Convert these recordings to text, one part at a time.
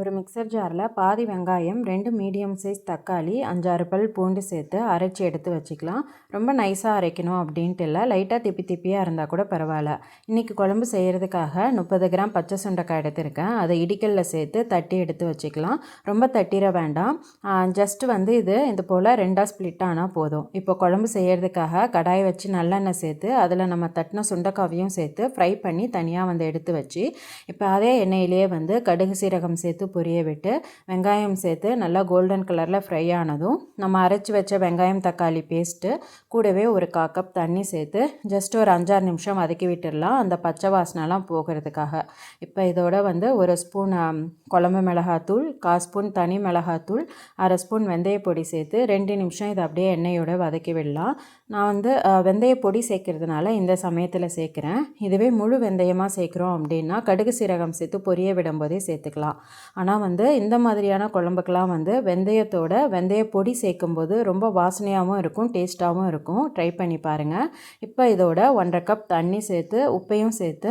ஒரு மிக்சர் ஜாரில் பாதி வெங்காயம் ரெண்டு மீடியம் சைஸ் தக்காளி அஞ்சாறு பல் பூண்டு சேர்த்து அரைச்சி எடுத்து வச்சுக்கலாம். ரொம்ப நைஸாக அரைக்கணும் அப்படின்ட்டு இல்லை. லைட்டாக திப்பி திப்பியாக இருந்தால் கூட பரவாயில்ல. இன்றைக்கி குழம்பு செய்கிறதுக்காக முப்பது கிராம் பச்சை சுண்டைக்காய் எடுத்திருக்கேன். அதை இடிக்கல்ல சேர்த்து தட்டி எடுத்து வச்சுக்கலாம். ரொம்ப தட்டிட வேண்டாம். ஜஸ்ட் வந்து இது இது போல் ரெண்டாக ஸ்ப்ளிட் ஆனால் போதும். இப்போ குழம்பு செய்கிறதுக்காக கடாய் வச்சு நல்லெண்ணெய் சேர்த்து அதில் நம்ம தட்டின சுண்டைக்காவையும் சேர்த்து ஃப்ரை பண்ணி தனியாக வந்து எடுத்து வச்சு இப்போ அதே எண்ணெயிலேயே வந்து கடுகு சீரகம் சேர்த்து பொரிய விட்டு வெங்காயம் சேர்த்து நல்லா கோல்டன் கலரில் ஃப்ரை ஆனதும் நம்ம அரைச்சி வச்ச வெங்காயம் தக்காளி பேஸ்ட்டு கூடவே ஒரு கா கப் தண்ணி சேர்த்து ஜஸ்ட் ஒரு அஞ்சாறு நிமிஷம் வதக்கி விட்டுடலாம். அந்த பச்சை வாசனைலாம் போகிறதுக்காக. இப்போ இதோட வந்து ஒரு ஸ்பூன் குழம்பு மிளகாத்தூள் கால் ஸ்பூன் தனி மிளகாத்தூள் அரை ஸ்பூன் வெந்தய பொடி சேர்த்து ரெண்டு நிமிஷம் இதை அப்படியே எண்ணெயோடு வதக்கி விடலாம். நான் வந்து வெந்தய பொடி சேர்க்கறதுனால இந்த சமயத்தில் சேர்க்குறேன். இதுவே முழு வெந்தயமாக சேர்க்குறோம் அப்படின்னா கடுகு சீரகம் சேர்த்து பொரிய விடும்போதே சேர்த்துக்கலாம். ஆனால் வந்து இந்த மாதிரியான குழம்புக்கெலாம் வந்து வெந்தயத்தோட வெந்தய பொடி சேர்க்கும்போது ரொம்ப வாசனையாகவும் இருக்கும் டேஸ்ட்டாகவும் இருக்கும். ட்ரை பண்ணி பாருங்கள் இப்போ இதோட ஒன்றரை கப் தண்ணி சேர்த்து உப்பையும் சேர்த்து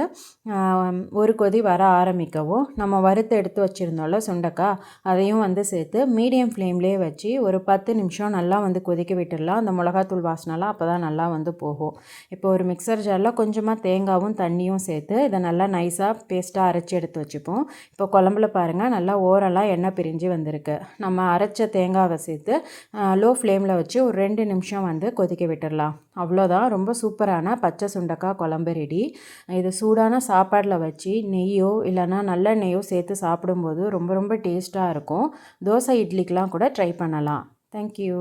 ஒரு கொதி வர ஆரம்பிக்கவும். நம்ம வறுத்து எடுத்து வச்சுருந்தோம்ல சுண்டக்காய் அதையும் வந்து சேர்த்து மீடியம் ஃப்ளேம்லேயே வச்சு ஒரு பத்து நிமிஷம் நல்லா வந்து கொதிக்க விட்டுடலாம். அந்த மிளகாத்தூள் வாசனைலாம் அப்போ தான் நல்லா வந்து போகும். இப்போ ஒரு மிக்சர் ஜாரில் கொஞ்சமாக தேங்காவும் தண்ணியும் சேர்த்து இதை நல்லா நைஸாக பேஸ்ட்டாக அரைச்சி எடுத்து வச்சுப்போம். இப்போ குழம்புல பாருங்கள் நல்லா ஓரலாக எண்ணெய் பிரிஞ்சு வந்திருக்கு. நம்ம அரைச்ச தேங்காவை சேர்த்து லோ ஃப்ளேமில் வச்சு ஒரு ரெண்டு நிமிஷம் வந்து கொதிக்க விட்டுடலாம் அவ்வளோதான். ரொம்ப சூப்பரான பச்சை சுண்டக்காய் குழம்பு ரெடி. இது சூடான சாப்பாடில் வச்சு நெய்யோ இல்லைனா நல்ல நெய்யோ சேர்த்து சாப்பிடும்போது ரொம்ப ரொம்ப டேஸ்ட்டாக இருக்கும். தோசை இட்லிக்கெலாம் கூட ட்ரை பண்ணலாம். தேங்க்யூ